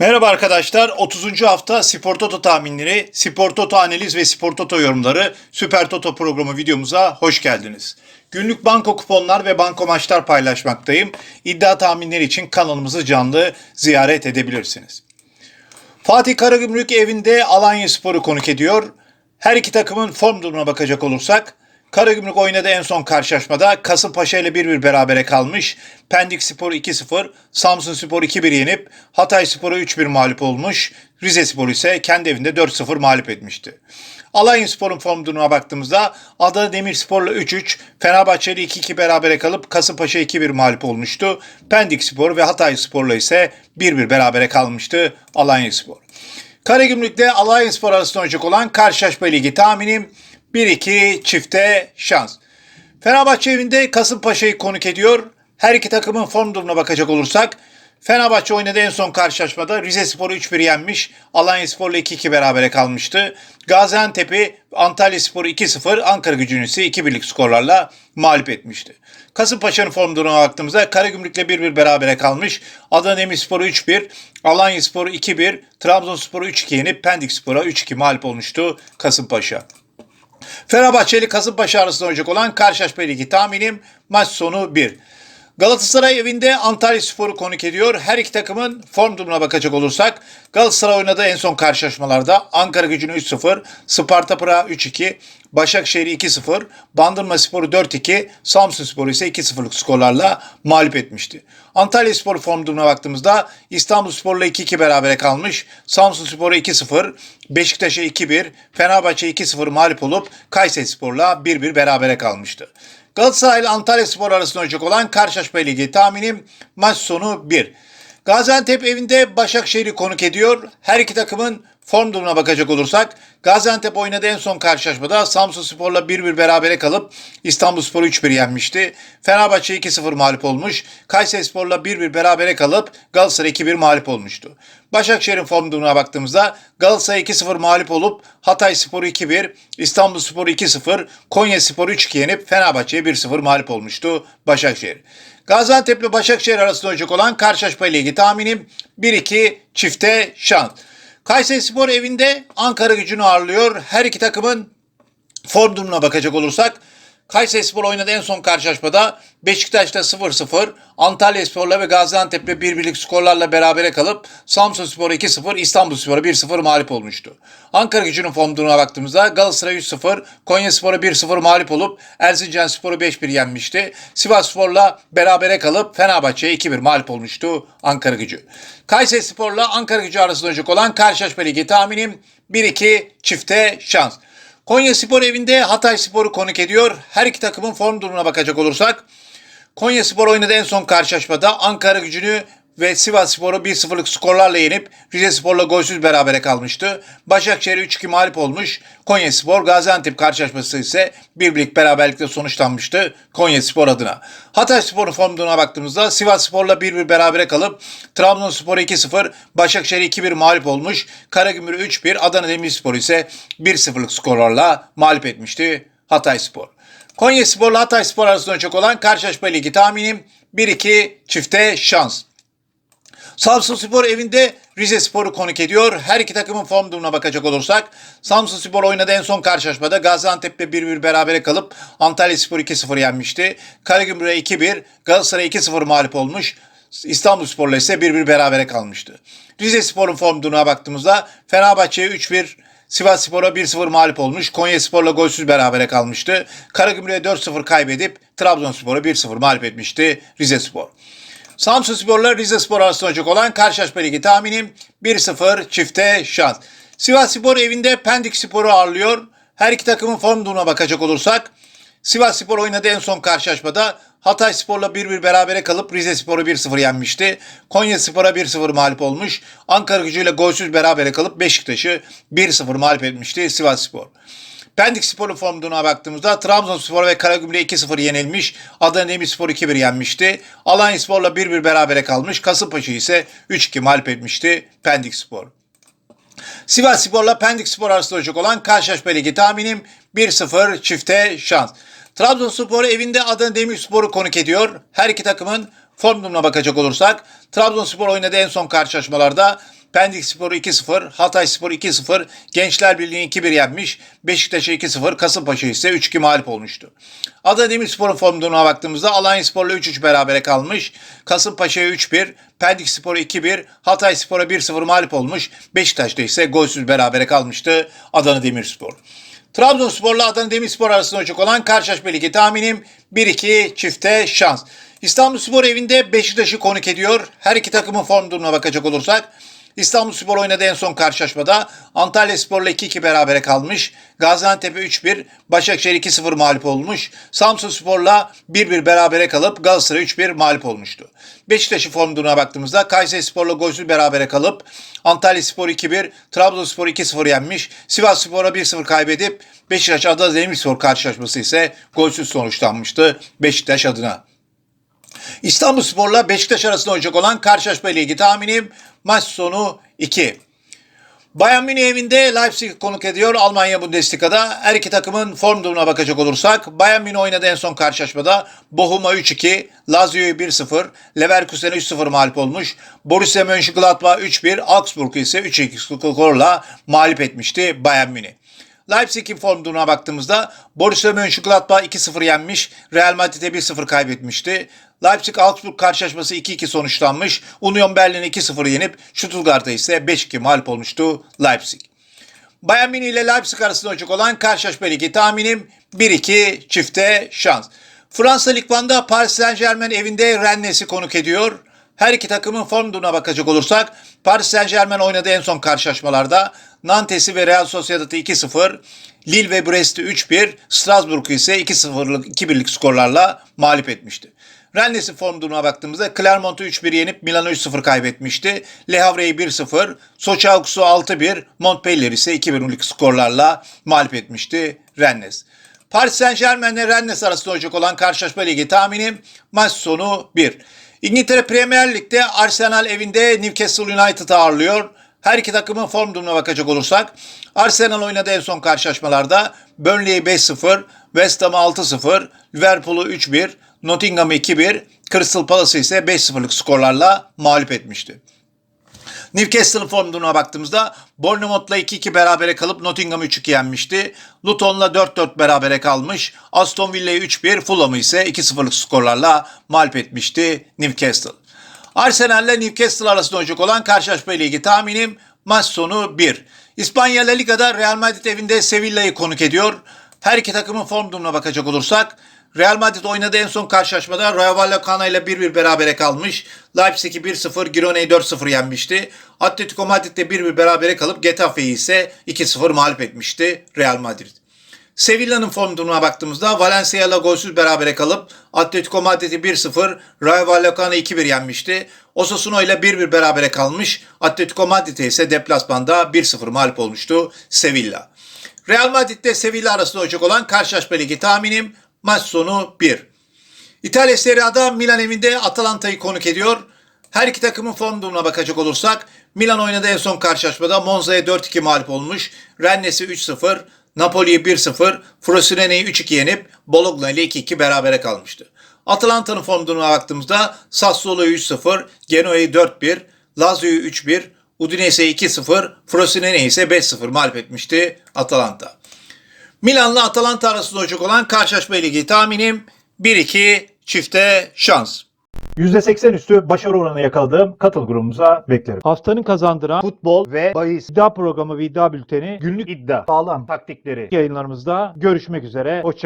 Merhaba arkadaşlar. 30. hafta Spor Toto tahminleri, Spor Toto analiz ve Spor Toto yorumları Süper Toto programı videomuza hoş geldiniz. Günlük banko kuponlar ve banko maçlar paylaşmaktayım. İddia tahminleri için kanalımızı canlı ziyaret edebilirsiniz. Fatih Karagümrük evinde Alanya Spor'u konuk ediyor. Her iki takımın form durumuna bakacak olursak Karagümrük oynadı en son karşılaşmada Kasımpaşa ile 1-1 berabere kalmış. Pendik Spor 2-0, Samsun Spor 2-1 yenip Hatay Spor'a 3-1 mağlup olmuş. Rize Spor ise kendi evinde 4-0 mağlup etmişti. Alanya Spor'un form durumuna baktığımızda Adana Demirspor'la 3-3, Fenerbahçe ile 2-2 berabere kalıp Kasımpaşa 2-1 mağlup olmuştu. Pendik Spor ve Hatay Spor'la ise 1-1 berabere kalmıştı Alanya Spor. Karagümrük'te Alliance Spor arasında oynayacak olan karşılaşma ligi tahminim 1-2 çifte şans. Fenerbahçe evinde Kasımpaşa'yı konuk ediyor. Her iki takımın form durumuna bakacak olursak Fenerbahçe oynadı en son karşılaşmada Rize Spor'u 3-1 yenmiş. Alanya Spor'la 2-2 berabere kalmıştı. Gaziantep'i Antalya Spor'u 2-0, Ankara gücünü ise 2-1'lik skorlarla mağlup etmişti. Kasımpaşa'nın form durumuna baktığımızda Karagümrük'le 1-1 berabere kalmış. Adana Demirspor'u 3-1, Alanya Spor'u 2-1, Trabzonspor'u 3-2 yenip Pendik Spor'a 3-2 mağlup olmuştu Kasımpaşa. Fenerbahçe ile Kasımpaşa arasında oynayacak olan karşılaşma ligi tahminim maç sonu 1. Galatasaray evinde Antalya Spor'u konuk ediyor. Her iki takımın form durumuna bakacak olursak Galatasaray oynadığı en son karşılaşmalarda Ankara gücünü 3-0, Sparta Prag'ı 3-2, Başakşehir'i 2-0, Bandırma Spor'u 4-2, Samsun Spor'u ise 2-0'lık skorlarla mağlup etmişti. Antalya Spor form durumuna baktığımızda İstanbul Spor'la 2-2 berabere kalmış, Samsun Spor'u 2-0, Beşiktaş'a 2-1, Fenerbahçe 2-0 mağlup olup Kayseri Spor'la 1-1 berabere kalmıştı. Galatasaray ile Antalya Spor arasında oynayacak olan karşılaşma ligi tahminim maç sonu 1. Gaziantep evinde Başakşehir'i konuk ediyor. Her iki takımın form durumuna bakacak olursak Gaziantep oynadı en son karşılaşmada Samsun Spor'la 1-1 berabere kalıp İstanbul Spor'u 3-1 yenmişti. Fenerbahçe 2-0 mağlup olmuş. Kayseri Spor'la 1-1 berabere kalıp Galatasaray 2-1 mağlup olmuştu. Başakşehir'in form durumuna baktığımızda Galatasaray 2-0 mağlup olup Hatay Spor'u 2-1, İstanbul Spor'u 2-0, Konya Spor'u 3-2 yenip Fenerbahçe'ye 1-0 mağlup olmuştu Başakşehir. Gaziantep ile Başakşehir arasında oynayacak olan karşılaşma ligi tahminim 1-2 çifte şans. Kayseri Spor evinde Ankara gücünü ağırlıyor. Her iki takımın form durumuna bakacak olursak Kayseri Spor oynadı en son karşılaşmada Beşiktaş'ta 0-0, Antalya Spor'la ve Gaziantep'le 1-1'lik skorlarla berabere kalıp Samsun Spor 2-0, İstanbul Spor'a 1-0 mağlup olmuştu. Ankara gücünün form durumuna baktığımızda Galatasaray 3-0, Konya Spor'a 1-0 mağlup olup Erzincan Spor'u 5-1 yenmişti. Sivas Spor'la berabere kalıp Fenerbahçe'ye 2-1 mağlup olmuştu Ankara gücü. Kayseri Spor'la Ankara gücü arasında oynayacak olan karşılaşma ligi tahminim 1-2 çifte şans. Konya Spor evinde Hatay Spor'u konuk ediyor. Her iki takımın form durumuna bakacak olursak Konya Spor oynadı en son karşılaşmada Ankara gücünü ve Sivas Spor'u 1-0'lık skorlarla yenip Rize Spor'la golsüz berabere kalmıştı. Başakşehir 3-2 mağlup olmuş. Konya Spor Gaziantep karşılaşması ise bir birlik beraberlikle sonuçlanmıştı Konya Spor adına. Hatay Spor'un form durumuna baktığımızda Sivas Spor'la 1-1 berabere kalıp Trabzonspor 2-0, Başakşehir 2-1 mağlup olmuş. Karagümrük 3-1, Adana Demirspor ise 1-0'lık skorlarla mağlup etmişti Hatay Spor. Konya Spor'la Hatay Spor arasında çok olan karşılaşma ligi tahminim 1-2 çifte şans. Samsun Spor evinde Rize Spor'u konuk ediyor. Her iki takımın form durumuna bakacak olursak Samsun Spor oynadı en son karşılaşmada Gaziantep'le 1-1 berabere kalıp Antalya Spor 2-0 yenmişti. Karagümrük'e 2-1, Galatasaray 2-0 mağlup olmuş. İstanbul Spor'la ise 1-1 berabere kalmıştı. Rize Spor'un form durumuna baktığımızda Fenerbahçe'ye 3-1, Sivas Spor'a 1-0 mağlup olmuş. Konya Spor'la golsüz berabere kalmıştı. Karagümrük'e 4-0 kaybedip Trabzonspor'a 1-0 mağlup etmişti Rize Spor. Samsun Spor'la Rize Spor arasında oynayacak olan karşılaşma ligi tahminim 1-0 çifte şans. Sivas Spor evinde Pendik Spor'u ağırlıyor. Her iki takımın form durumuna bakacak olursak Sivas Spor oynadı en son karşılaşmada Hatay Spor'la 1-1 berabere kalıp Rize Spor'u 1-0 yenmişti. Konya Spor'a 1-0 mağlup olmuş. Ankara gücüyle golsüz berabere kalıp Beşiktaş'ı 1-0 mağlup etmişti Sivas Spor. Pendik Spor'un form baktığımızda Trabzonspor ve Karagümrük'e 2-0 yenilmiş. Adana Demirspor 2-1 yenmişti. Alanya Spor'la 1-1 berabere kalmış. Kasımpaşa ise 3-2 mağlup etmişti Pendik Spor. Sivas Spor'la Pendik Spor arasında olacak olan karşılaşma ligi tahminim 1-0 çifte şans. Trabzonspor evinde Adana Demirspor'u konuk ediyor. Her iki takımın form bakacak olursak Trabzonspor oynadı en son karşılaşmalarda Pendik Sporu 2-0, Hatay Spor 2-0, Gençler Birliği 2-1 yenmiş. Beşiktaş'a 2-0, Kasımpaşa ise 3-2 mağlup olmuştu. Adana Demirspor'un form durumuna baktığımızda Alanya Spor'la 3-3 berabere kalmış. Kasımpaşa'ya 3-1, Pendik Spor'a 2-1, Hatay Spor'a 1-0 mağlup olmuş. Beşiktaş'ta ise golsüz berabere kalmıştı Adana Demirspor. Trabzonspor'la Adana Demirspor arasında olacak olan karşılaşma ligi tahminim 1-2 çifte şans. İstanbulspor evinde Beşiktaş'ı konuk ediyor. Her iki takımın form durumuna bakacak olursak İstanbulspor oynadı en son karşılaşmada. Antalya Spor'la 2-2 berabere kalmış. Gaziantep'e 3-1, Başakşehir 2-0 mağlup olmuş. Samsun Spor'la 1-1 berabere kalıp Galatasaray 3-1 mağlup olmuştu. Beşiktaş'ın form durumuna baktığımızda Kayseri Spor'la golsüz berabere kalıp Antalya Spor 2-1, Trabzonspor 2-0 yenmiş. Sivas Spor'a 1-0 kaybedip Beşiktaş Adana Demirspor karşılaşması ise golsüz sonuçlanmıştı Beşiktaş adına. İstanbul Spor'la Beşiktaş arasında olacak olan karşılaşma ile ilgili tahminim maç sonu 2. Bayern Münih evinde Leipzig konuk ediyor Almanya Bundesliga'da. Her iki takımın form durumuna bakacak olursak Bayern Münih oynadı en son karşılaşmada. Bochum'a 3-2, Lazio'yu 1-0, Leverkusen'e 3-0 mağlup olmuş. Borussia Mönchengladbach 3-1, Augsburg ise 3-2 skorla mağlup etmişti Bayern Münih. Leipzig'in form durumuna baktığımızda Borussia Mönchengladbach 2-0 yenmiş, Real Madrid'e 1-0 kaybetmişti. Leipzig-Augsburg karşılaşması 2-2 sonuçlanmış. Union Berlin 2-0 yenip Stuttgart'a ise 5-2 mağlup olmuştu Leipzig. Bayern Münih ile Leipzig arasında olacak olan karşılaşma ligi tahminim 1-2 çifte şans. Fransa Lig 1'da Paris Saint Germain evinde Rennes'i konuk ediyor. Her iki takımın form durumuna bakacak olursak Paris Saint Germain oynadığı en son karşılaşmalarda Nantes'i ve Real Sociedad'ı 2-0, Lille ve Brest'i 3-1, Strasbourg'u ise 2-0'lık 2-1'lik skorlarla mağlup etmişti. Rennes'in form durumuna baktığımızda Clermont'u 3-1 yenip Milan'ı 3-0 kaybetmişti. Le Havre'yi 1-0, Sochi Aux'u 6-1, Montpellier ise 2-1'lik skorlarla mağlup etmişti Rennes. Paris Saint Germain ile Rennes arasında olacak olan karşılaşma ligi tahminim maç sonu 1. İngiltere Premier Lig'de Arsenal evinde Newcastle United ağırlıyor. Her iki takımın form durumuna bakacak olursak Arsenal oynadı en son karşılaşmalarda Burnley'i 5-0, West Ham'ı 6-0, Liverpool'u 3-1, Nottingham'ı 2-1, Crystal Palace'ı ise 5-0'lık skorlarla mağlup etmişti. Newcastle'ın form durumuna baktığımızda Bournemouth'la 2-2 berabere kalıp Nottingham'ı 3-2 yenmişti. Luton'la 4-4 berabere kalmış. Aston Villa'yı 3-1, Fulham'ı ise 2-0'lık skorlarla mağlup etmişti Newcastle. Arsenal ile Newcastle arasında olacak olan karşılaşma ile ilgili tahminim maç sonu 1. İspanya La Liga'da Real Madrid evinde Sevilla'yı konuk ediyor. Her iki takımın form durumuna bakacak olursak Real Madrid oynadığı en son karşılaşmada Rayo Vallecano ile 1-1 berabere kalmış. Leipzig'i 1-0, Girona'yı 4-0 yenmişti. Atletico Madrid'de 1-1 berabere kalıp Getafe'yi ise 2-0 mağlup etmişti Real Madrid. Sevilla'nın form durumuna baktığımızda Valencia ile golsüz berabere kalıp Atletico Madrid'i 1-0, Rayo Vallecano'yu 2-1 yenmişti. Osasuna ile 1-1 berabere kalmış. Atletico Madrid'e ise deplasmanda 1-0 mağlup olmuştu Sevilla. Real Madrid ile Sevilla arasında olacak olan karşılaşma ligi tahminim maç sonu 1. İtalya Serie A'da Milan evinde Atalanta'yı konuk ediyor. Her iki takımın form durumuna bakacak olursak Milan oynadığı en son karşılaşmada Monza'ya 4-2 mağlup olmuş. Rennes'i 3-0, Napoli'yi 1-0, Frosine'yi 3-2 yenip Bologna ile 2-2 berabere kalmıştı. Atalanta'nın form durumuna baktığımızda Sassuolo'yu 3-0, Genoa'yı 4-1, Lazio'yu 3-1, Udinese'yi 2-0, Frosinone ise 5-0 mağlup etmişti Atalanta. Milan'la Atalanta arasında olacak olan karşılaşma ile ilgili tahminim 1-2 çifte şans. %80 üstü başarı oranı yakaladığım katıl grubumuza beklerim. Haftanın kazandıran futbol ve bahis iddia programı ve iddia bülteni günlük iddia sağlam taktikleri yayınlarımızda görüşmek üzere. Hoşçakalın.